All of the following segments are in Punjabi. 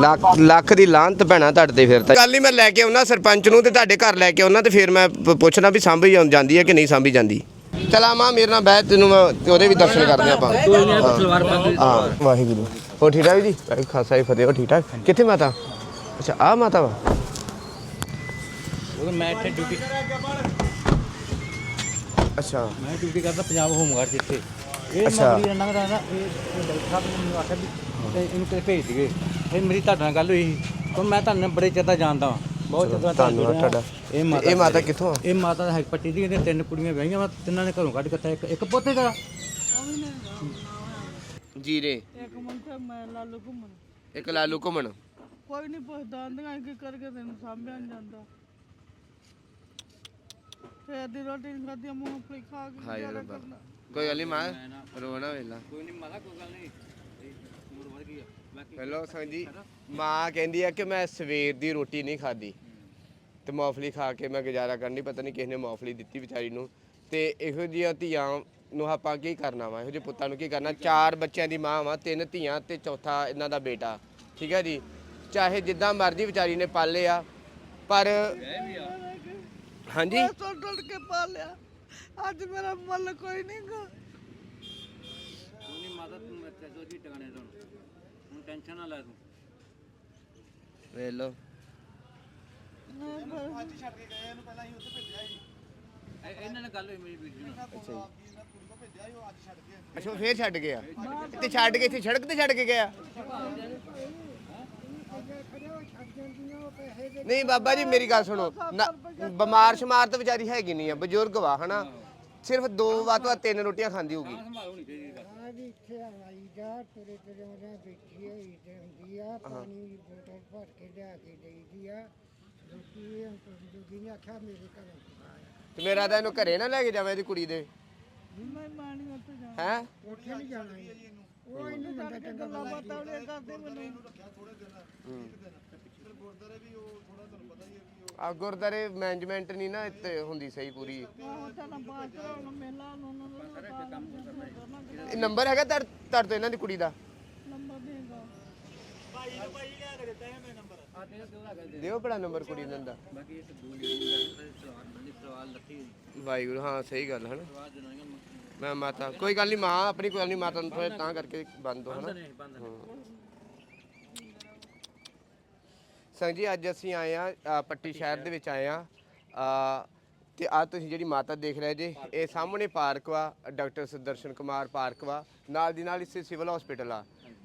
ਲੱਖ ਲੱਖ ਦੀ ਲਾਂਤ ਭੈਣਾ ਤੁਹਾਡੇ ਤੇ ਫਿਰ ਤਾਂ। ਗੱਲ ਹੀ ਮੈਂ ਲੈ ਕੇ ਆਉਣਾ ਸਰਪੰਚ ਨੂੰ ਤੇ ਤੁਹਾਡੇ ਘਰ ਲੈ ਕੇ ਆਉਣਾ ਤੇ ਫਿਰ ਮੈਂ ਪ- ਪੁੱਛਣਾ ਵੀ ਸਾਂਭੀ ਜਾਂ- ਜਾਂਦੀ ਹੈ ਕਿ ਨਹੀਂ ਸਾਂਭੀ ਜਾਂਦੀ। ਚਲਾ ਮਾਂ ਮੇਰੇ ਨਾਲ ਬਹਿ ਤੈਨੂੰ ਮੈਂ ਉਹਦੇ ਵੀ ਦਰਸ਼ਨ ਕਰਦੇ ਆਪਾਂ। ਹਾਂ। ਵਾਹਿਗੁਰੂ। ਹੋ ਠੀਕ ਠਾਕ ਜੀ? ਵਾਹਿਗੁਰੂ ਖਾਲਸਾ ਜੀ ਫਤਿਹ। ਹੋ ਠੀਕ ਠਾਕ? ਕਿੱਥੇ ਮਾਤਾ? ਅੱਛਾ ਆ ਮਾਤਾ ਵਾ। ਉਹ ਮੈਂ ਇੱਥੇ ਡਿਊਟੀ ਅੱਛਾ। ਮੈਂ ਡਿਊਟੀ ਕਰਦਾ ਪੰਜਾਬ ਹੋਮਗਾਰਡ ਜਿੱਥੇ। ਇਹ ਅੱਛਾ। ਮਗਰੀ ਲੰਘਦਾ ਨਾ ਇਹ ਇਹ ਡਾਕਟਰ ਸਾਹਿਬ ਨੇ ਮੈਨੂੰ ਆਖਿਆ ਵੀ ਤੇ ਇਹਨੂੰ ਕਿਤੇ ਭੇਜ ਦਈਏ। ਫਿਰ ਮੇਰੀ ਤੁਹਾਡੇ ਨਾਲ ਗੱਲ ਹੋਈ ਸੀ ਪਰ ਮੈਂ ਤੁਹਾਨੂੰ ਬੜੇ ਚਿਰ ਦਾ ਜਾਣਦਾ ਵਾਂ। ਬਹੁਤ ਚਿਰ ਦਾ ਤੁਹਾਨੂੰ ਧੰਨਵਾਦ ਜੁੜਿਆ। ਤੁਹਾਡਾ। ਇਹ ਮਾਤਾ ਇਹ ਮਾਤਾ ਕਿੱਥੋਂ ਆ? ਇਹ ਮਾਤਾ ਦਾ ਹੈਕਪੱਟੀ ਦੀ ਇਹਦੇ ਤਿੰਨ ਕੁੜੀਆਂ ਵਿਆਹੀਆਂ ਵਾ ਤਿੰਨਾਂ ਨੇ ਘਰੋਂ ਕੱਢ ਕੇ ਇੱਕ ਇੱਕ ਪੋਤੇ ਦਾ। ਜੀਰੇ ਇੱਕ ਮੁੰਡਾ ਮੈਂ ਲਾਲੂ ਘੁੰਮਣ। ਇੱਕ ਲਾਲੂ ਘੁੰਮਣ। ਕੋਈ ਨਹੀਂ ਪੁੱਛਦਾ ਆਂਦੀਆਂ ਕੀ ਕਰਕੇ ਤੈਨੂੰ ਸਾਂਭਿਆ ਨੀ ਜਾਂਦਾ। ਫੇਰ ਦੀ ਰੋਟੀ ਨੀ ਖਾਦੀ ਮੂੰਗਫਲੀ ਖਾ ਕੇ ਹਾਏ ਰੱਬਾ। ਕਰਨਾ। ਕੋਈ ਗੱਲ ਨਹੀਂ ਮਾਂ ਰੋਣਾ ਵੇਲਾ। ਕੋਈ ਨਹੀਂ ਮਾਤਾ ਕੋਈ ਗੱਲ ਨਹੀਂ ਉਮਰ ਵਧ ਗਈ ਆ। ਬਾਕੀ ਹੈਲੋ ਸੰਗ ਜੀ ਮਾਂ ਕਹਿੰਦੀ ਆ ਕਿ ਮੈਂ ਸਵੇਰ ਦੀ ਰੋਟੀ ਨਹੀਂ ਖਾਦੀ ਤੇ ਮੌਫਲੀ ਖਾ ਕੇ ਮੈਂ ਗੁਜ਼ਾਰਾ ਕਰਨੀ ਪਤਾ ਨਹੀਂ ਕਿਸ ਨੇ ਮੌਫਲੀ ਦਿੱਤੀ ਵਿਚਾਰੀ ਨੂੰ। ਤੇ ਇਹੋ ਜਿਹੀਆਂ ਧੀਆਂ ਨੂੰ ਆਪਾਂ ਕੀ ਕਰਨਾ ਵਾ? ਇਹੋ ਜਿਹੇ ਪੁੱਤਾਂ ਨੂੰ ਕੀ ਕਰਨਾ? ਚਾਰ ਬੱਚਿਆਂ ਦੀ ਮਾਂ ਵਾ ਤਿੰਨ ਧੀਆਂ ਤੇ ਚੌਥਾ ਇਹਨਾਂ ਦਾ ਬੇਟਾ। ਠੀਕ ਹੈ ਜੀ? ਚਾਹੇ ਜਿੱਦਾਂ ਮਰਜ਼ੀ ਵਿਚਾਰੀ ਨੇ ਪਾਲੇ ਆ ਪਰ ਹਾਂਜੀ? ਸੁਣ ਟੁੱਟ ਕੇ ਪਾਲਿਆ ਅੱਜ ਮੇਰਾ ਮੁੱਲ ਕੋਈ ਨਹੀਂ ਗਾ। ਕੋਈ ਨਹੀਂ ਮਾਤਾ ਤੂੰ ਮੈਂ ਤੇ ਜੀ ਟਿਕਾਣੇ ਤੋਂ। ਹੁਣ ਟੈਨਸ਼ਨ ਨਾ ਲੈ ਤੂੰ। ਵੇਖ ਲਓ। ਇਹ- ਇਹਨਾਂ ਨਾਲ ਗੱਲ ਹੋਈ ਮੇਰੀ ਵੀਡੀਓ ਨਾਲ। ਅੱਛਾ ਉਹ ਫੇਰ ਛੱਡ ਗਿਆ? ਤੇ ਛੱਡ ਕੇ ਇੱਥੇ ਸੜਕ ਤੇ ਛੱਡ ਕੇ ਗਿਆ? ਨਹੀਂ ਬਾਬਾ ਜੀ ਮੇਰੀ ਗੱਲ ਸੁਣੋ। ਨਾ- ਬਿਮਾਰ ਸ਼ਮਾਰ ਤਾਂ ਵਿਚਾਰੀ ਹੈਗੀ ਨਹੀਂ ਆ ਬਜ਼ੁਰਗ ਵਾ ਹਨਾ? ਸਿਰਫ ਦੋ ਵੱਧ ਤੋਂ ਤਿੰਨ ਰੋਟੀਆਂ ਖਾਂਦੀ ਹੋਊਗੀ। ਸੰਭਾਲ ਹੋਣੀ ਚਾਹੀਦੀ ਗੱਲ ਆਹ ਵੀ ਇੱਥੇ ਆਈ ਜਾ ਤੁਰੇ ਤੁਰੇ ਉਹਨਾਂ ਬੈਠੀ ਹੋਈ ਤੇ ਹੁੰਦੀ ਆ ਪਾਣੀ ਦੀ ਬੋਤਲ ਭਰ ਕੇ ਲਿਆ ਕੇ ਦੇਈਦੀ ਆ ਲੋਕੀ ਅੰਕਲ ਜੋਗੀ ਨੇ ਆਖਿਆ ਮੇਰੇ ਘਰੋਂ ਤੇ ਮੇਰਾ ਤਾਂ ਇਹਨੂੰ ਘਰੇ ਨਾ ਲੈ ਕੇ ਜਾਵੇ ਇਹਦੀ ਕੁੜੀ ਦੇ। ਮੈਂ ਮਾਣੀ ਉੱਤੇ ਜਾ ਹੈ? ਉੱਥੇ ਨਹੀਂ ਜਾਣਾ ਜੀ। ਉਹ ਇਹਨੂੰ ਚੜ ਕੇ ਗੱਲਾਂ ਬਾਤਾਂ ਵਾਲੀਆਂ ਕਰਦੇ ਮੈਨੂੰ। ਆ। ਗੁਰਦਾਰੇ ਮੈਨੇਜਮੈਂਟ ਨਹੀਂ ਨਾ ਇੱਥੇ ਹੁੰਦੀ ਸਹੀ ਪੂਰੀ। ਤਾਂ ਮੇਲਾ ਨੂੰ ਨੂੰ ਨੰਬਰ ਹੈਗਾ ਤੜ ਤੜ ਤੋਂ ਇਹਨਾਂ ਦੀ ਕੁੜੀ ਦਾ। ਨੰਬਰ ਦੇਗਾ ਦਿਓ। ਬੜਾ ਨੰਬਰ। ਕੁੜੀ ਦਾ। ਬਾਕੀ ਇਹ ਤਾਂ ਦੋ ਜਿਹੜੀ ਗੱਲ ਸਵਾਲ ਨਹੀਂ ਸਵਾਲ ਲੱਥੀ ਵਾਹਿਗੁਰੂ ਹਾਂ ਸਹੀ ਗੱਲ ਹੈ ਨਾ। ਸਵਾਲ ਜਨਾਈਆਂ ਮੈਂ ਮਾਤਾ, ਕੋਈ ਗੱਲ ਨਹੀਂ ਮਾਂ, ਆਪਣੀ ਕੋਈ ਗੱਲ ਨਹੀਂ ਮਾਤਾ ਨੂੰ ਥੋੜ੍ਹਾ ਤਾਂ ਕਰਕੇ ਬੰਦ ਹੋ ਹਨਾ? ਨਹੀਂ ਬੰਦ ਸੰਗ ਜੀ, ਅੱਜ ਅਸੀਂ ਆਏ ਆ ਪੱਟੀ ਸ਼ਹਿਰ ਦੇ ਵਿੱਚ ਆਏ ਆ ਤੇ ਆ ਤੁਸੀਂ ਜਿਹੜੀ ਮਾਤਾ ਦੇਖ ਰਹੇ ਜੇ, ਇਹ ਸਾਹਮਣੇ ਪਾਰਕ ਵਾ, ਡਾਕਟਰ ਸੁਦਰਸ਼ਨ ਕੁਮਾਰ ਪਾਰਕ ਵਾ, ਨਾਲ ਦੀ ਨਾਲ ਇਸੇ ਸਿਵਲ ਹਸਪੀਟਲ ਆ।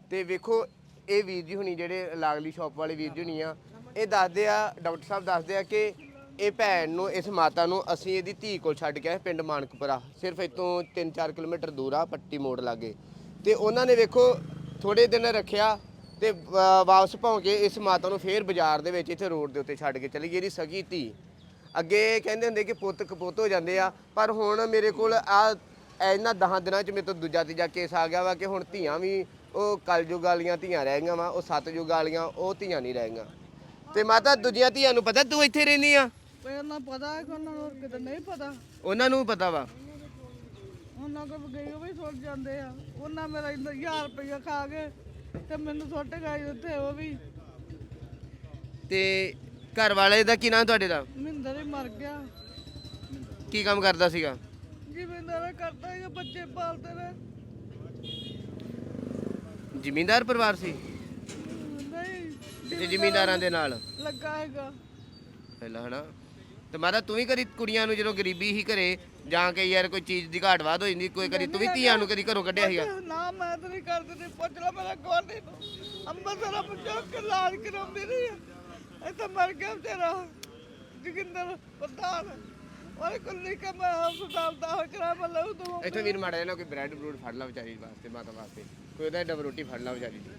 ਤੇ ਵੇਖੋ, ਇਹ ਵੀਰ ਜੀ ਹੁਣੀ ਜਿਹੜੇ ਲਾਗਲੀ ਸ਼ਾਪ ਵਾਲੇ ਵੀਰ ਜੀ ਹੁਣੀ ਆ, ਇਹ ਦੱਸਦੇ ਆ, ਡਾਕਟਰ ਸਾਹਿਬ ਦੱਸਦੇ ਆ ਕਿ ਇਹ ਭੈਣ ਨੂੰ, ਇਸ ਮਾਤਾ ਨੂੰ ਅਸੀਂ ਇਹਦੀ ਧੀ ਕੋਲ ਛੱਡ ਕੇ ਆਏ ਪਿੰਡ ਮਾਨਕਪੁਰਾ। ਸਿਰਫ ਇੱਥੋਂ 3-4 ਕਿਲੋਮੀਟਰ ਦੂਰ ਆ, ਪੱਟੀ ਮੋੜ ਲਾਗੇ। ਤੇ ਉਹਨਾਂ ਨੇ ਵੇਖੋ ਥੋੜੇ ਦਿਨ ਰੱਖਿਆ ਤੇ ਵਾ- ਵਾਪਸ ਭੌਂ ਕੇ ਇਸ ਮਾਤਾ ਨੂੰ ਫੇਰ ਬਾਜ਼ਾਰ ਦੇ ਵਿੱਚ ਇੱਥੇ ਰੋਡ ਦੇ ਉੱਤੇ ਛੱਡ ਕੇ ਚਲੀ ਗਈ ਇਹਦੀ ਸਗੀ ਧੀ। ਅੱਗੇ ਕਹਿੰਦੇ ਹੁੰਦੇ ਕਿ ਪੁੱਤ ਕਪੁੱਤ ਹੋ ਜਾਂਦੇ ਆ, ਪਰ ਹੁਣ ਮੇਰੇ ਕੋਲ ਆ, ਇਹਨਾਂ 10 ਦਿਨਾਂ 'ਚ ਮੇਰੇ ਤੋਂ ਦੂਜਾ ਤੀਜਾ ਕੇਸ ਆ ਗਿਆ ਵਾ ਕਿ ਹੁਣ ਧੀਆਂ ਵੀ, ਉਹ ਕਲਯੁਗ ਵਾਲੀਆਂ ਧੀਆਂ ਰਹਿ ਗਈਆਂ ਵਾ, ਉਹ ਸਤਯੁਗ ਵਾਲੀਆਂ, ਉਹ ਧੀਆਂ ਨਹੀਂ ਰਹਿ ਗਈਆਂ। ਤੇ ਮਾਤਾ, ਦੂਜੀਆਂ ਧੀਆਂ ਨੂੰ ਪਤਾ ਤੂੰ ਇੱਥੇ ਰਹਿੰਦੀ ਆ? ਪਹਿਲਾਂ ਪਤਾ ਹੈ ਕਿ ਉਹਨਾਂ ਨੂੰ ਕਿਤੇ ਨਹੀਂ ਪਤਾ। ਉਹਨਾਂ ਨੂੰ ਪਤਾ ਵਾ। ਉਹਨਾਂ ਕੋਲ ਗਈ ਉਹ ਵੀ ਸੁੱਟ ਜਾਂਦੇ ਆ। ਉਹਨਾਂ ਮੇਰਾ 1000 ਰੁਪਇਆ ਖਾ ਕੇ ਤੇ ਮੈਨੂੰ ਸੁੱਟ ਗਏ ਉੱਥੇ ਉਹ ਵੀ। ਤੇ ਘਰ ਵਾਲੇ ਦਾ ਕੀ ਨਾਂ ਤੁਹਾਡੇ ਦਾ? ਮਹਿੰਦਰ ਹੀ ਮਰ ਗਿਆ। ਕੀ ਕੰਮ ਕਰਦਾ ਸੀਗਾ? ਜਿਵੇਂ ਕਰਦਾ ਹੈ ਬੱਚੇ ਪਾਲਦੇ ਨੇ। ਜ਼ਿਮੀਂਦਾਰ ਪਰਿਵਾਰ ਸੀ? ਨਹੀਂ ਤੇ ਜ਼ਿਮੀਂਦਾਰਾਂ ਦੇ ਨਾਲ? ਲੱਗਾ ਹੈਗਾ। ਪਹਿਲਾਂ ਹਨਾ। ਤੇ ਮਾਤਾ ਤੂੰ ਵੀ ਕਦੀ ਕੁੜੀਆਂ ਨੂੰ ਜਦੋਂ ਗਰੀਬੀ ਹੀ ਘਰੇ ਜਾਂ ਕੇ ਯਾਰ ਕੋਈ ਚੀਜ਼ ਦੀ ਘਾਟ ਵਾਧ ਹੋ ਜਾਂਦੀ ਕੋਈ ਕਦੀ ਤੂੰ ਵੀ ਧੀਆਂ ਨੂੰ ਕਦੀ ਘਰੋਂ ਕੱਢਿਆ ਸੀਗਾ? ਨਾ ਮੈਂ ਤਾਂ ਨਹੀਂ ਕਰਦੀ ਤੇ ਪੁੱਛ ਲਾ ਮੇਰਾ ਕੋਲ ਨਹੀਂ ਅੰਮ੍ਰਿਤਸਰ ਪੁੱਛੋ ਕਿ ਇਲਾਜ ਕਰਾਉਂਦੀ ਰਹੀ ਹੈ ਇਹ ਤਾਂ ਮਰ ਗਿਆ ਤੇਰਾ ਜੋਗਿੰਦਰ ਪ੍ਰਧਾਨ। ਉਹਨੇ ਕੁੱਲੀ ਕੇ ਮੈਂ ਹਸਪਤਾਲ ਦਾ ਹੋ ਕਰਾ ਮੱਲਾ ਤੂੰ ਇੱਥੇ ਵੀਰ ਮਾੜਾ ਜਿਹਾ ਨਾ ਕੋਈ ਬ੍ਰੈਡ ਬਰੂਡ ਫੜ ਲਾ ਵਿਚਾਰੀ ਵਾਸਤੇ ਮਾਤਾ ਵਾਸਤੇ। ਕੋਈ ਉਹਦਾ ਡਬ ਰੋਟੀ ਫੜ ਲਾ ਵਿਚਾਰੀ ਦੀ।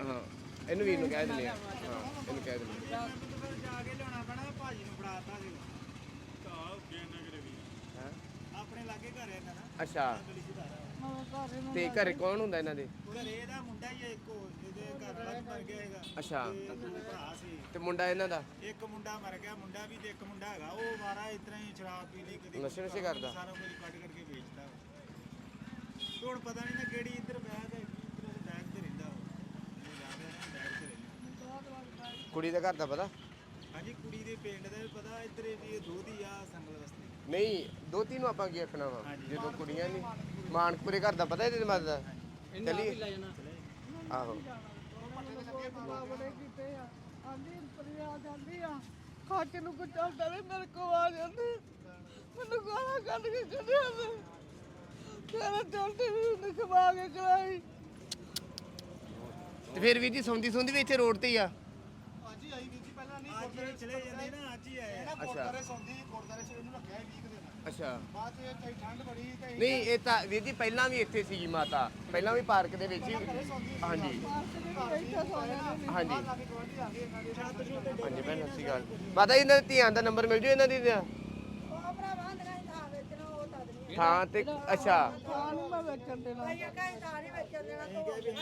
ਹਾਂ ਇਹਨੂੰ ਵੀਰ ਨੂੰ ਕਹਿ ਦਿੰਦੇ ਆ। ਹਾਂ ਇਹਨੂੰ ਕਹਿ ਦਿੰਦੇ ਕਰਾਤਾ ਅੱਛਾ। ਤੇ ਘਰੇ ਕੌਣ ਹੁੰਦਾ ਇਹਨਾਂ ਦੇ? ਉਹਦਾ ਰੇ ਮੁੰਡਾ ਹੀ ਇੱਕ ਹੋਰ, ਇਹਦੇ ਘਰ ਵਾਲਾ ਮਰ ਗਿਆ ਹੈਗਾ। ਅੱਛਾ। ਤੇ ਮੁੰਡਾ ਇਹਨਾਂ ਦਾ? ਇੱਕ ਮੁੰਡਾ ਮਰ ਗਿਆ ਮੁੰਡਾ ਵੀ ਤੇ ਇੱਕ ਮੁੰਡਾ ਹੈਗਾ। ਉਹ ਵਾਰਾ ਇਤਨਾ ਹੀ ਸ਼ਰਾਬ ਪੀ ਲਈ ਕਦੀ ਨਸ਼ੇ ਨੁਸ਼ੇ ਕਰਦਾ? ਸਾਰਾ ਪਤਾ ਕੁੜੀ ਦਾ ਘਰ ਦਾ ਪਤਾ? ਹਾਂਜੀ ਦੇ ਪਿੰਡ ਦਾ ਵੀ ਪਤਾ ਇੱਧਰ ਵੀ ਇਹ ਦੋਧੀ ਆ ਸੰਗਲ ਵਸਤੀ ਨਹੀਂ ਦੋਤੀ ਨੂੰ ਆਪਾਂ ਕੀ ਆਖਣਾ ਵਾ। ਜਦੋਂ ਕੁੜੀਆਂ ਨਹੀਂ ਮਾਨਕਪੁਰੇ ਘਰ ਦਾ ਪਤਾ ਇਹਦੇ ਮਤ ਦਾ ਚੱਲੀਏ ਆਹੋ ਬੜੇ ਕੀਤੇ ਆ ਆਂਦੀ ਪਰੀ ਆ ਜਾਂਦੀ ਆ ਖੱਚ ਨੂੰ ਕੋ ਚੱਲਦਾ ਨਹੀਂ ਮੇਰੇ ਕੋ ਆ ਜਾਂਦੀ ਮੈਨੂੰ ਗਾਲਾਂ ਕੱਢ ਕੇ ਕੱਢਿਆ ਨੇ ਤੇਰੇ ਚਲਦੇ ਵੀ ਖਵਾ ਕੇ ਕਰਾਈ ਤੇ ਫਿਰ ਵੀ ਜੀ ਸੌਂਦੀ ਸੌਂਦੀ ਵੀ ਇੱਥੇ ਰੋਡ ਤੇ ਹੀ ਆ? ਚਲੇ ਜਾਂਦੇ ਨਾ ਅੱਜ ਹੀ ਆਏ ਆ। ਅੱਛਾ। ਸੌਂਦੀ ਗੁਰਦਾਰੇ ਚ ਇਹਨੂੰ ਰੱਖਿਆ 20 ਦਿਨ ਅੱਛਾ। ਬਾਅਦ ਚ ਇੱਥੇ ਠੰਡ ਬੜੀ ਤੇ ਨਹੀਂ ਇਹ ਤਾਂ ਵੀਰ ਜੀ ਪਹਿਲਾਂ ਵੀ ਇੱਥੇ ਸੀਗੀ ਮਾਤਾ। ਪਹਿਲਾਂ ਵੀ ਪਾਰਕ ਦੇ ਵਿੱਚ ਹੀ ਹਾਂਜੀ। ਹਾਂਜੀ। ਹਾਂਜੀ ਭੈਣ ਸਤਿ ਸ਼੍ਰੀ ਅਕਾਲ। ਮਾਤਾ ਜੀ ਇਹਨਾਂ ਦੀ ਧੀਆਂ ਦਾ ਨੰਬਰ ਮਿਲ ਜੂ ਇਹਨਾਂ ਦੀ ਦਾ? ਥਾਂ ਤੇ, ਅੱਛਾ। ਖਾਣ ਨੂੰ ਮੈਂ ਵੇਚਣ ਦੇਣਾ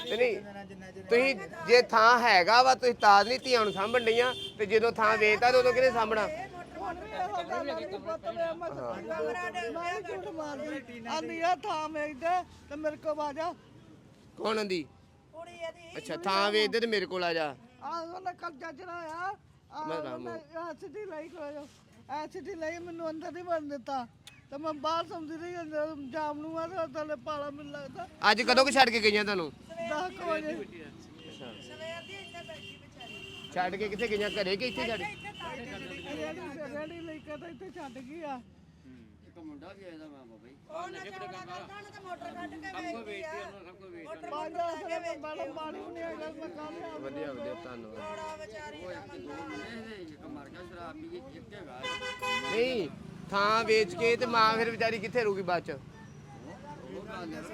ਤੇ ਨਹੀਂ, ਤੁਸੀਂ ਜੇ ਥਾਂ ਹੈਗਾ ਵਾ, ਤੁਸੀਂ ਤਾਂ ਨਹੀਂ ਧੀਆਂ ਨੂੰ ਸਾਂਭਣ ਡਈਆਂ, ਤੇ ਜਦੋਂ ਥਾਂ ਵੇਚਦਾ ਤੇ ਉਦੋਂ ਕਿਹਨੇ ਸਾਂਭਣਾ? ਹੁਣ ਵੀ ਇਹੋ ਗੱਲ ਨਹੀਂ ਪਤਾ ਮੈਂ ਮੈਂ ਮੈਂ ਝੂਠ ਮਾਰਦੀ ਆਂਦੀ ਆ ਥਾਂ ਵੇਚਦੇ ਤੇ ਮੇਰੇ ਕੋਲ ਆ ਜਾ ਕੌਣ ਆਂਦੀ? ਅੱਛਾ, ਥਾਂ ਵੇਚਦੇ ਤੇ ਮੇਰੇ ਕੋਲ ਆ ਜਾ। ਆ ਉਹਨੇ ਕਰਜ਼ਾ ਚੜਾਇਆ ਆ ਉਹਨੇ ਐਸਿਡੀ ਲਈ ਕਰੋ ਐਸਿਡੀ ਲਈ ਮੈਨੂੰ ਅੰਦਰ ਨਹੀਂ ਵੜਨ ਦਿੱਤਾ। ਤੇ ਮੈਂ ਬਾਹਰ ਸਮਝਦੀ ਰਹੀ ਅੰਦਰ ਜਾਮ ਨੂੰ ਆ ਤੇ ਥੱਲੇ ਪਾਲਾ ਮੈਨੂੰ ਲੱਗਦਾ। ਅੱਜ ਕਦੋਂ ਕੁ ਛੱਡ ਕੇ ਗਈਆਂ ਤੁਹਾਨੂੰ? 10 ਵਜੇ। ਛੱਡ ਕੇ ਕਿੱਥੇ ਗਈਆਂ? ਘਰੇ ਕਿ ਇੱਥੇ ਛੱਡ ਰੇੜੀ ਰੇੜੀ ਲਈ ਕੇ ਤਾਂ ਇੱਥੇ ਛੱਡ ਗਈ ਆ। ਪੰਜ ਅਸਲੇ ਮੈਂ ਬੜਾ ਮਾੜੀ ਨਹੀਂ ਹੈਗਾ ਮੈਂ ਕਾਹਦੇ ਵਧੀਆ ਵਧੀਆ ਧੰਨਵਾਦ। ਨਹੀਂ ਥਾਂ ਵੇਚ ਕੇ ਤੇ ਮਾਂ ਫਿਰ ਵਿਚਾਰੀ ਕਿੱਥੇ ਰਹੂਗੀ ਬਾਅਦ ਚ?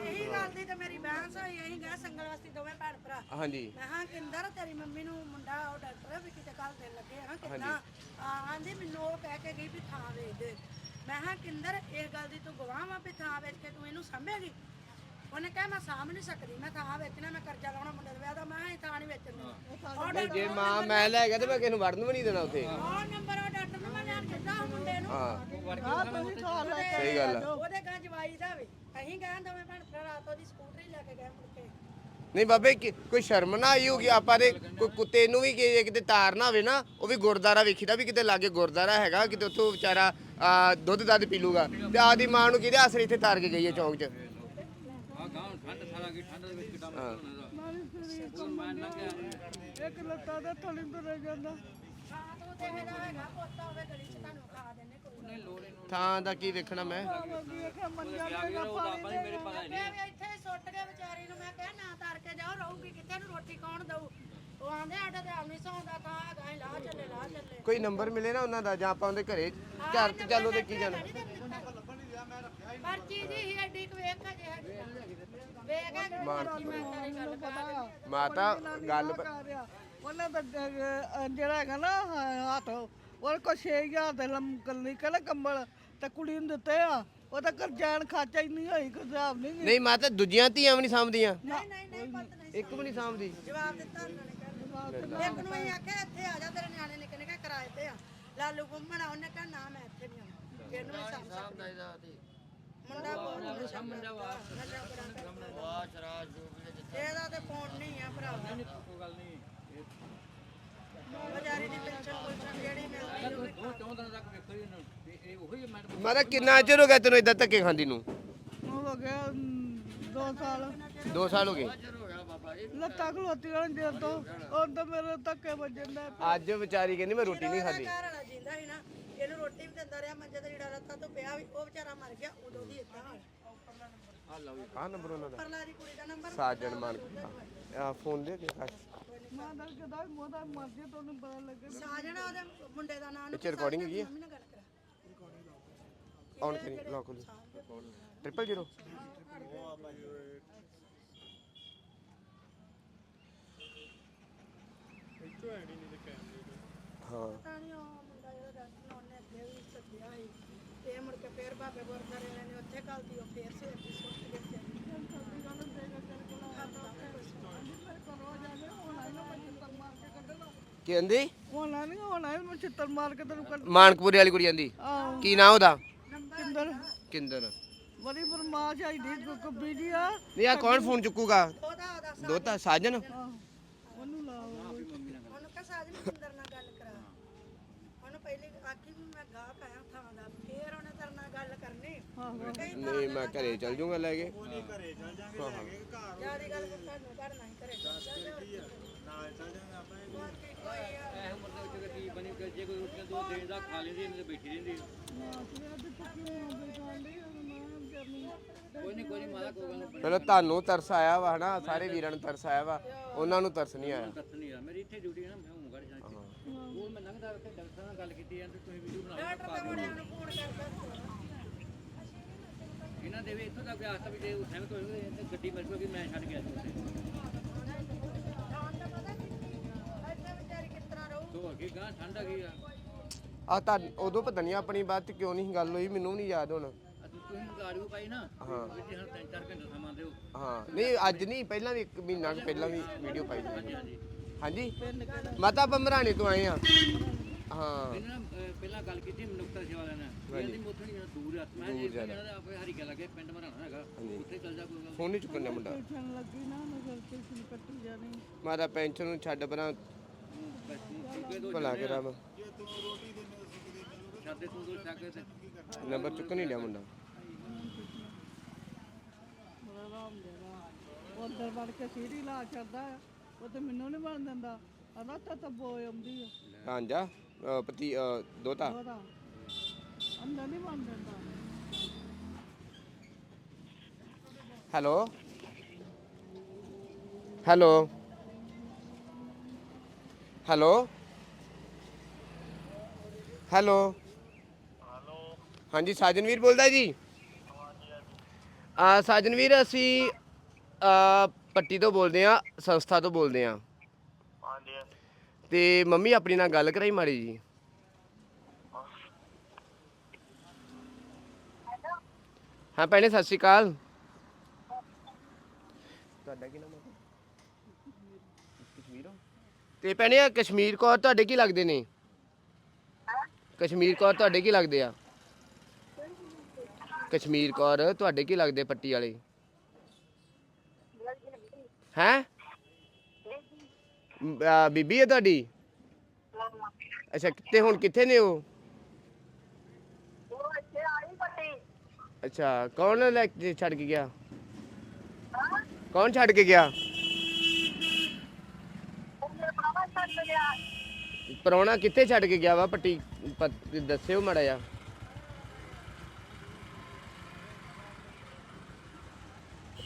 ਇਹੀ ਗੱਲ ਦੀ ਤੇ ਮੇਰੀ ਬਹਿਸ ਹੋਈ ਅਸੀਂ ਗਏ ਸੰਗਲ ਵਸਤੀ ਦੋਵੇਂ ਭੈਣ ਭਰਾ। ਹਾਂਜੀ। ਮੈਂ ਹਾਂ ਕਿੰਦਰ ਤੇਰੀ ਮੰਮੀ ਨੂੰ ਮੁੰਡਾ ਉਹ ਡਾਕਟਰ ਵੀ ਕਿਤੇ ਕੱਲ ਦੇਣ ਲੱਗੇ ਆ ਕਿੰਨਾ ਆਂਦੀ ਮੈਨੂੰ ਉਹ ਕਹਿ ਕੇ ਗਈ ਵੀ ਥਾਂ ਵੇਚ ਦੇ। ਮੈਂ ਹਾਂ ਕਿੰਦਰ ਇਸ ਗੱਲ ਦੀ ਤੂੰ ਗਵਾਹ ਵਾ ਵੀ ਥਾਂ ਵੇਚ ਕੇ ਤੂੰ ਇਹਨੂੰ ਸੰਭੇਗੀ? ਉਹਨੇ ਕਿਹਾ ਮੈਂ ਸਾਂਭ ਨਹੀਂ ਸਕਦੀ। ਮੈਂ ਥਾਂ ਵੇਚਣਾ ਮੈਂ ਕਰਜ਼ਾ ਲਾਉਣਾ ਮੁੰਡੇ ਦੇ ਵਿਆਹ ਦਾ ਮੈਂ ਇਹ ਥਾਂ ਨਹੀਂ ਵੇਚਣ ਉਹ ਨਹੀਂ ਜੇ ਮਾਂ ਮੈਂ ਲੈ ਗਿਆ ਤੇ ਮੈਂ ਕਿਸੇ ਨੂੰ ਵੜਨ ਵੀ ਨਹੀਂ ਦੇਣਾ ਉੱਥੇ। ਉਹ ਨੰਬਰ ਉਹ ਡਾਕਟਰ ਨੂੰ ਮੈਂ ਲੈਣ ਦਿੱਤਾ ਉਹ ਮੁੰਡੇ ਨੂੰ। ਹਾਂ। ਆ ਤੁਸੀਂ ਲੈ ਸਹੀ ਗੱਲ ਆ। ਉਹਦੇ ਗਾਂ ਜਵਾਈ ਦਾ ਵੀ। ਅਸੀਂ ਗਏ ਦੋਵੇਂ ਭੈਣ ਭਰਾ ਰਾਤ ਉਹਦੀ ਸਕੂਟਰੀ ਲੈ ਕੇ ਗਏ ਮੁੜ ਕੇ। ਨਹੀਂ ਬਾਬੇ ਕਿ- ਕੋਈ ਸ਼ਰਮ ਨਾ ਆਈ ਹੋਗੀ ਆਪਾਂ ਦੇ ਕੋਈ ਕੁੱਤੇ ਨੂੰ ਵੀ ਕਿ ਕਿਤੇ ਤਾਰ ਨਾ ਹੋਵੇ ਨਾ ਉਹ ਵੀ ਗੁਰਦਾਰਾ ਵੇਖੀਦਾ ਵੀ ਕਿਤੇ ਲਾਗੇ ਗੁਰਦਾਰਾ ਹੈਗਾ ਕਿਤੇ ਉੱਥੋਂ ਵਿਚਾਰਾ ਆ, ਦੁੱਧ ਦੱਧ ਪੀ ਲੂਗਾ। ਤੇ ਆਦੀ ਮਾਂ ਨੂੰ ਕਿਹਦੇ ਆਸਰੇ ਇੱਥੇ ਤਾਰ ਕੇ ਗਈ ਹੈ ਚੌਂਕ 'ਚ? ਠੰਡ ਸਾਰਾ ਕੀ ਠੰਡ ਦੇ ਵਿੱਚ ਕਿਦਾਂ ਹਾਂ। ਮਾਰੀ ਸਰੀਰ ਤੋਂ ਇੱਕ ਲੱਤਾਂ ਦੇ ਥੋੜੀ ਤੁਰ ਜਾਂਦਾ। ਹਾਂ ਤੂੰ ਤੇ ਮੇਰਾ ਹੈਗਾ ਪੋਤਾ ਹੋਵੇ ਗਲੀ ਚ ਤੁਹਾਨੂੰ ਖਾ ਦੇਣੇ ਕੋਈ ਨਹੀਂ ਥਾਂ ਦਾ ਕੀ ਵੇਖਣਾ ਮੈਂ? ਆਵਾਂਗੀ ਕਿ ਮੰਜਾ ਮੇਰਾ ਪਾਣੀ ਦੇ ਮੈਂ ਵੀ ਇੱਥੇ ਹੀ ਸੁੱਟ ਕੇ ਵਿਚਾਰੀ ਨੂੰ ਮੈਂ ਕਿਹਾ ਨਾ ਤਾਰ ਕੇ ਜਾਓ ਰਹੂਗੀ ਕਿੱਥੇ ਨੂੰ ਰੋਟੀ ਕੌਣ ਦਊ? ਉਹ ਆਂਦੇ ਆਡਾ ਤੇ ਆਲ ਨਹੀਂ ਸੌਂਦਾ ਤਾਂ ਹੈਗਾ ਹੀ ਲਾ ਚੱਲੇ ਲਾ ਚੱਲੇ। ਕੋਈ ਨੰਬਰ ਮਿਲੇ ਨਾ ਉਹਨਾਂ ਦਾ ਜਾਂ ਆਪਾਂ ਉਹਦੇ ਘਰੇ ਘਰ ਤੇ ਚੱਲੋ ਤੇ ਕੀ ਜਾਣਾ? ਪਰਚੀ ਜੀ ਹੀ ਐਡੀ ਕੁ ਵੇਖ ਜੇ ਹੈਗੀ। ਵੇਖ ਕੇ ਪਰਚੀ ਮੈਂ ਤੇਰੀ ਗੱਲ ਕਰਾਂ ਮਾਤਾ ਗੱਲ ਪ- ਕਰ ਰਿਹਾ। ਉਹਨੇ ਤਾਂ ਅਹ, ਜਿਹੜਾ ਹੈਗਾ ਨਾ ਹ- ਹੱਥ ਉਹ ਕੋ 6000 ਦੇ ਲੰਕਲ ਨਿਕਲ ਕੰਬਲ ਤੇ ਕੁੜੀ ਨੂੰ ਦਿੱਤੇ ਆ। ਉਹ ਤਾਂ ਕਰਜਾਨ ਖਾਚਾ ਹੀ ਨਹੀਂ ਹੋਈ ਕੋਈ ਹਿਸਾਬ ਨਹੀਂ ਨਹੀਂ ਮਾਤਾ ਦੂਜੀਆਂ ਧੀਆਂ ਵੀ ਨਹੀਂ ਸਾਂਭਦੀਆਂ। ਨਹੀਂ ਨਹੀਂ ਨਹੀਂ ਪੁੱਤ ਨਹੀਂ ਇੱਕ ਵੀ ਨਹੀਂ ਸਾਂਭਦੀ। ਜਵਾਬ ਦਿੱਤਾ ਉਹਨਾਂ ਨੇ। ਕਹਿੰਦੇ ਇੱਕ ਨੂੰ ਅਸੀਂ ਆਖਿਆ ਇੱਥੇ ਆ ਜਾ ਤੇਰੇ ਨਿਆਣੇ ਨਿੱਕੇ ਨਿੱਕੇ ਕਿਰਾਏ ਤੇ ਆ। ਲਾਲੂ ਘੁੰਮਣ ਉਹਨੇ ਕਿਹਾ ਨਾ ਮੈਂ ਇੱਥੇ ਨਹੀਂ ਆਉਣਾ। ਇਹਨੂੰ ਵੀ ਸਾਂਭ ਸਕਦੀ। ਮੁੰਡਾ ਬਹੁਤ ਨਸ਼ਾ ਕਰਦਾ ਨਸ਼ਾ ਬੜਾ ਕਰਦਾ ਇਹਦਾ ਤੇ ਫੋਨ ਨਹੀਂ ਆ ਭਰਾ। ਕੋਈ ਗੱਲ ਨਹੀਂ। ਬਜ਼ਾਰੀ ਦੀ ਪੈਨਸ਼ਨ ਪੁਲਸ਼ਨ ਜਿਹੜੀ ਮਿਲਦੀ ਉਹ ਵੀ ਦੋ ਚੌਂ ਦਿਨਾਂ ਤੱਕ ਵੇਖੋ ਇਹਨੂੰ ਵੀ ਇਹ ਉਹੀ ਮੈਂ ਮਾਤਾ ਕਿੰਨਾ ਚਿਰ ਹੋ ਗਿਆ ਤੈਨੂੰ ਇਦਾਂ ਧੱਕੇ ਖਾਂਦੀ ਨੂੰ? ਉਹ ਹੋ ਗਿਆ 2 ਸਾਲ। 2 ਸਾਲ ਹੋ ਗਏ। ਲੱਤਾਂ ਖਲੋਤੀਆਂ ਜੇ ਤੋਂ ਉਹ ਤਾਂ ਮੇਰੇ ਧੱਕੇ ਵੱਜਣ ਦਾ। ਅੱਜ ਵਿਚਾਰੀ ਕਹਿੰਦੀ ਮੈਂ ਰੋਟੀ ਨਹੀਂ ਖਾਦੀ। ਘਰ ਵਾਲਾ ਜਿੰਦਾ ਸੀ ਨਾ ਇਹਨੂੰ ਰੋਟੀ ਵੀ ਦਿੰਦਾ ਰਿਹਾ ਮੰਜੇ ਤੇ ਜਿਹੜਾ ਰੱਤਾ ਤੋਂ ਪਿਆ ਵੀ ਉਹ ਵਿਚਾਰਾ ਮਰ ਗਿਆ ਉਦੋਂ ਦੀ ਇਦਾਂ ਹਾਲ ਆਹ ਨੰਬਰ ਉਹਨਾਂ ਦਾ। ਪਰਲਾ ਦੀ ਕੁੜੀ ਦਾ ਨੰਬਰ ਸਾਜਣ ਮਾਨ ਆ ਫੋਨ ਦੇ ਕੇ ਕਾਸ਼। ਮੈਂ ਤਾਂ ਕਦਾ ਮੋਦਾ ਮਰ ਜੇ ਤੁਹਾਨੂੰ ਪਤਾ ਲੱਗੇ। ਸਾਜਣਾ ਉਹਦੇ ਮੁੰਡੇ ਦਾ ਨਾਮ ਇਹ ਚ ਰਿਕਾਰਡਿੰਗ ਹੈਗੀ ਆ? ਮੰਮੀ ਨਾਲ ਗੱਲ ਕਰਾ। ਔਨ ਕਰੀ ਲੌਕ ਲਈ ਟ੍ਰਿਪਲ ਜ਼ੀਰੋ ਹਾਂ ਪਤਾ ਨਹੀਂ ਉਹ ਮੁੰਡਾ ਜਿਹੜਾ ਡਾਕਟਰ ਨੇ ਉਹਨੇ ਅੱਗੇ ਵੀ ਸੱਦਿਆ ਸੀ ਤੇ ਮੁੜ ਕੇ ਫੇਰ ਬਾਬੇ ਗੁਰਦਾਰੇ ਵਾਲੇ ਨੇ ਉੱਥੇ ਕੱਲਤੀ ਉਹ ਫੇਰ ਸਵੇਰ ਦੀ ਸੁੱਟ ਕੇ ਤੇ ਕਹਿੰਦੀ? ਹੋਣਾ ਨਹੀਂ ਹੋਣਾ ਮੈਂ ਛਿੱਤਰ ਮਾਰ ਕੇ ਤੈਨੂੰ ਕੱਢ ਮਾਨਕਪੁਰੇ ਵਾਲੀ ਕੁੜੀ ਆਂਦੀ। ਆਹ। ਕੀ ਨਾਂ ਉਹਦਾ? ਕਿੰਦਰ। ਕਿੰਦਰ। ਬੜੀ ਬਰਮਾਸ਼ ਆਈ ਦੀ ਕੁੱਬੀ ਦੀ ਆ। ਨਹੀਂ ਆ ਕੌਣ ਫੋਨ ਚੁੱਕੂਗਾ? ਦੋਤਾ ਸਾਜਨ ਆਹ, ਉਹਨੂੰ ਲਾਓ ਉਹਨੂੰ ਕਹ ਸਾਜਨ ਕਿੰਦਰ ਨਹੀਂ ਮੈਂ ਘਰੇ ਚੱਲ ਜੂੰਗਾ ਲੈ ਕੇ। ਘਰੇ ਚੱਲ ਜਾਾਂਗੇ ਲੈ ਕੇ ਘਰ। ਜਿਆਦੀ ਗੱਲ ਫਿਰ ਤੁਹਾਨੂੰ ਹੀ ਨਾਲ ਚੱਲ ਜਾਾਂਗੇ ਆਪਾਂ ਇਹ ਇਹ ਉਮਰ ਦੇ ਵਿੱਚ ਕੀ ਬਣੀ ਕਿ ਜੇ ਕੋਈ ਰੋਟੀਆਂ ਦੋ ਦੇਣ ਦਾ ਖਾ ਲੈਂਦੀ ਨਹੀਂ ਤੇ ਬੈਠੀ ਰਹਿੰਦੀ ਕੋਈ ਨਹੀਂ ਕੋਈ ਨਹੀਂ ਮਾਰਾ ਕੋਈ ਗੱਲ ਨਹੀਂ। ਚਲੋ ਤੁਹਾਨੂੰ ਤਰਸ ਆਇਆ ਵਾ ਹਨਾ ਸਾਰੇ ਵੀਰਾਂ ਨੂੰ ਤਰਸ ਆਇਆ ਵਾ। ਉਹਨਾਂ ਨੂੰ ਤਰਸ ਨਹੀਂ ਆਇਆ। ਦੱਸ ਨਹੀਂ ਯਾਰ ਮੇਰੀ ਇੱਥੇ ਡਿਊਟੀ ਹੈ ਨਾ ਮੈਂ ਹੋਊਂਗਾ ਜਾ ਕੇ ਉਹ ਮੈਂ ਲੰਘਦਾ ਤੇ ਡਾਕਟਰ ਨਾਲ ਗੱਲ ਕੀਤੀ ਜਾਂਦੇ ਤੁਸੀਂ ਵੀਡੀਓ ਬਣਾ ਲਓ ਡਾਕਟਰ ਦੇ ਮੁੰਡਿਆਂ ਨੂੰ ਫੋਨ ਕਰਦਾ। ਇਹਨਾਂ ਦੇ ਵੀ ਇੱਥੋਂ ਤੱਕ ਆਸਤਾ ਵੀ ਜੇ ਉੱਥੇ ਵੀ ਕੋਈ ਤੇ ਗੱਡੀ ਕੋਲ ਵੀ ਮੈਂ ਛੱਡ ਗਿਆ ਇੱਥੇ ਤੋ ਅੱਗੇ ਗਾਂ ਠੰਡ ਆ ਗਈ ਆ। ਆ ਤਾਂ ਉਦੋਂ ਪਤਾ ਨਹੀਂ ਆਪਣੀ ਬਾਤ ਕਿਉਂ ਨਹੀਂ ਗੱਲ ਹੋਈ ਮੈਨੂੰ ਨਹੀਂ ਯਾਦ ਹੁਣ। ਅਸੀਂ ਤੁਸੀਂ ਗਾੜੀ ਵੀ ਪਾਈ ਨਾ ਹਾਂ। ਵਿੱਚ ਹੁਣ ਤਿੰਨ ਚਾਰ ਘੰਟੇ ਸਮਾਂ ਦਿਓ। ਹਾਂ ਨਹੀਂ ਅੱਜ ਨਹੀਂ ਪਹਿਲਾਂ ਵੀ ਇੱਕ ਮਹੀਨਾ ਕੁ ਪਹਿਲਾਂ ਵੀ ਵੀਡੀਓ ਪਾਈ ਸੀ। ਹਾਂਜੀ ਹਾਂਜੀ। ਹਾਂਜੀ? ਮਾਤਾ ਬੰਮਰਾਣੇ ਤੋਂ ਆਏ ਆ। ਹਾਂ। ਇਹਨਾਂ ਨੇ ਅਹ, ਪਹਿਲਾਂ ਗੱਲ ਕੀਤੀ ਮਨੁੱਖਤਾ ਸੇਵਾ ਲੈਣਾ। ਇਹਦੀ ਮੋਥਣੀ ਜਿਹੜਾ ਦੂਰ ਆ। ਮੈਂ ਜੇ ਇਹਨਾਂ ਦਾ ਆਪੇ ਹਰੀ ਗੱਲ ਲੱਗੇ ਪਿੰਡ ਮਰਾਣਾ ਹੈਗਾ ਉੱਥੇ ਚੱਲ ਜਾ ਕੋਈ ਗੱਲ। ਫੋਨ ਨਹੀਂ ਚੁੱਕਣ ਦਾ ਮੁੰਡਾ। ਲੱਗੀ ਨਾ ਉਹਨੂੰ ਫਿਰ ਕਿਸੇ ਨੂੰ ਕੱਟੀ ਜਾਣੀ। ਮਾਤਾ ਪੈਨਸ਼ਨ ਨੂੰ ਛੱਡ ਪਰਾਂ। ਭਲਾ ਕਰਾਂ। ਤੂੰ ਦੋ ਤੇ ਨੰਬਰ ਚੁੱਕ ਨਹੀਂ ਲਿਆ ਮੁੰਡਾ। ਬੜਾ ਉਹ ਅੰਦਰ ਵੜ ਕੇ ਸੀੜੀ ਲਾ ਛੱਡਦਾ ਆ। ਉਹ ਤੇ ਮੈਨੂੰ ਨਹੀਂ ਬਣ ਦਿੰਦਾ। ਆਦਾ ਤਾਂ ਤਾਂ ਬੋਏ ਆਉਂਦੀ ਆ। ਅ, ਪਤੀ ਦੋਤਾ। ਉਹਦਾ ਅੰਦਰ ਨਹੀਂ ਬਣ ਦਿੰਦਾ ਹੈਲੋ। ਹੈਲੋ। ਹੈਲੋ। ਹੈਲੋ। ਹਾਂਜੀ ਸਾਜਨਵੀਰ ਬੋਲਦਾ ਜੀ? ਆ ਸਾਜਨਵੀਰ ਅਸੀਂ ਆ ਪੱਟੀ ਤੋਂ ਬੋਲਦੇ ਆ ਸੰਸਥਾ ਤੋਂ ਬੋਲਦੇ ਆ ਹਾਂਜੀ। ਤੇ ਮੰਮੀ ਆਪਣੀ ਨਾਲ ਗੱਲ ਕਰਾਈ ਮਾੜੀ ਜੀ। ਹਾਂ ਭੈਣੇ ਸਤਿ ਸ਼੍ਰੀ ਅਕਾਲ। ਤੁਹਾਡਾ ਕੀ ਨਾਮ ਹੈ ਕਸ਼ਮੀਰੋਂ? ਤੇ ਭੈਣੇ ਆਹ ਕਸ਼ਮੀਰ ਕੌਰ ਤੁਹਾਡੇ ਕੀ ਲੱਗਦੇ ਨੇ? ਕਸ਼ਮੀਰ ਕੌਰ ਤੁਹਾਡੇ ਕੀ ਲੱਗਦੇ ਆ? ਕਸ਼ਮੀਰ ਕੌਰ ਤੁਹਾਡੇ ਕੀ ਲੱਗਦੇ ਪੱਟੀ ਵਾਲੇ? ਹੈ? ਬੀਬੀ ਹੈ ਤੁਹਾਡੀ? ਅੱਛਾ ਕਿੱਥੇ ਹੁਣ ਕਿੱਥੇ ਨੇ ਉਹ ਇੱਥੇ ਆਈ ਪੱਟੀ ਅੱਛਾ ਕੌਣ ਲੈ ਕੇ ਛੱਡ ਕੇ ਗਿਆ? ਕੌਣ ਛੱਡ ਕੇ ਗਿਆ? ਪਰੌਣਾ ਕਿੱਥੇ ਛੱਡ ਕੇ ਗਿਆ ਵਾ? ਪੱਟੀ ਦੱਸਿਓ ਮੜਾ ਜਾ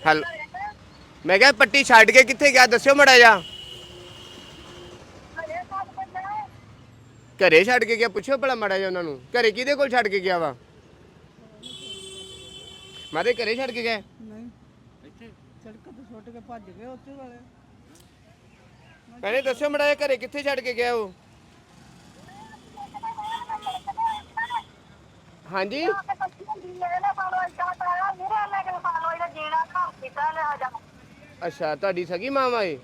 ਹਲ ਮੈਂ ਕਿਹਾ ਪੱਟੀ ਛੱਡ ਕੇ ਕਿੱਥੇ ਗਿਆ? ਦੱਸਿਓ ਮੜਾ ਜਾ ਘਰੇ ਛੱਡ ਕੇ ਗਿਆ? ਪੁੱਛਿਓ ਭਲਾ ਮੜਾ ਜਾ ਉਹਨਾਂ ਨੂੰ। ਘਰੇ ਕਿਹਦੇ ਕੋਲ ਛੱਡ ਕੇ ਗਿਆ ਵਾ? ਮਾਰੇ ਘਰੇ ਛੱਡ ਕੇ ਗਏ? ਨਹੀਂ। ਇੱਥੇ ਸੜਕ ਤੇ ਸੁੱਟ ਕੇ ਭੱਜ ਗਏ ਉੱਥੇ ਵਾਲੇ। ਕਹਿੰਦੇ ਦੱਸਿਓ ਮੜਾ ਜਾ ਘਰੇ ਕਿੱਥੇ ਛੱਡ ਕੇ ਗਿਆ ਉਹ? ਹਾਂਜੀ? ਅੱਛਾ ਤੁਹਾਡੀ ਸਗੀ ਮਾਂ ਵਾ ਇਹ?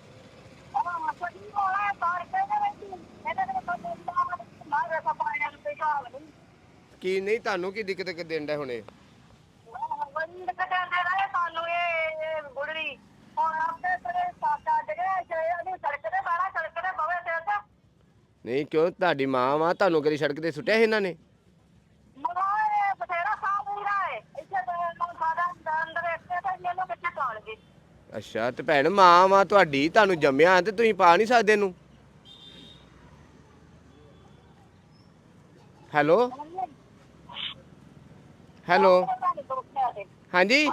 ਉਹ ਪੱਟੀ ਕੋਲਾ ਤਾਰ ਕੇ ਦੇ ਵਿੱਚ ਇਹਦੇ ਦੇ ਤੋਂ ਮੁੰਡਾ ਮਾਰੇ ਸਪਾਇਆ ਨੂੰ ਪੈਸਾ ਨਹੀਂ ਕੀ ਨਹੀਂ ਤੁਹਾਨੂੰ ਕੀ ਦਿੱਕਤ ਕਿ ਦੇਂਦਾ ਹੁਣੇ? ਵੰਡ ਕਟਾਂਦੇ ਰਹੇ ਸਾਨੂੰ ਇਹ ਇਹ ਬੁੜਰੀ ਹੁਣ ਆਪੇ ਤੇਰੇ ਸਾਥ ਅੱਡ ਗਏ ਜੇ ਉਹਨੂੰ ਸੜਕ ਤੇ ਬਾਹਰ ਸੜਕ ਤੇ ਬਵੇ ਤੇ ਤੇ। ਨਹੀਂ ਕਿਉਂ? ਤੁਹਾਡੀ ਮਾਂ ਵਾ ਤੁਹਾਨੂੰ ਕਦੀ ਸੜਕ ਤੇ ਸੁੱਟਿਆ ਸੀ ਇਹਨਾਂ ਨੇ? ਮਗਾਏ ਬਥੇਰਾ ਸਾਹ ਪੂਰਾ ਹੈ ਇੱਥੇ ਤਾਂ ਸਾਡਾ ਅੰਦਰ ਇੱਥੇ ਤਾਂ ਇਹਨੂੰ ਕਿੱਥੇ ਟਾਲ ਗਏ ਅੱਛਾ ਤੇ ਭੈਣ ਮਾਂ ਵਾ ਤੁਹਾਡੀ ਤੁਹਾਨੂੰ ਜੰਮਿਆ ਤੇ ਤੁਸੀਂ ਪਾ ਨਹੀਂ ਸਕਦੇ ਇਹਨੂੰ? ਹੈਲੋ? ਹੈਲੋ? ਹਾਂਜੀ।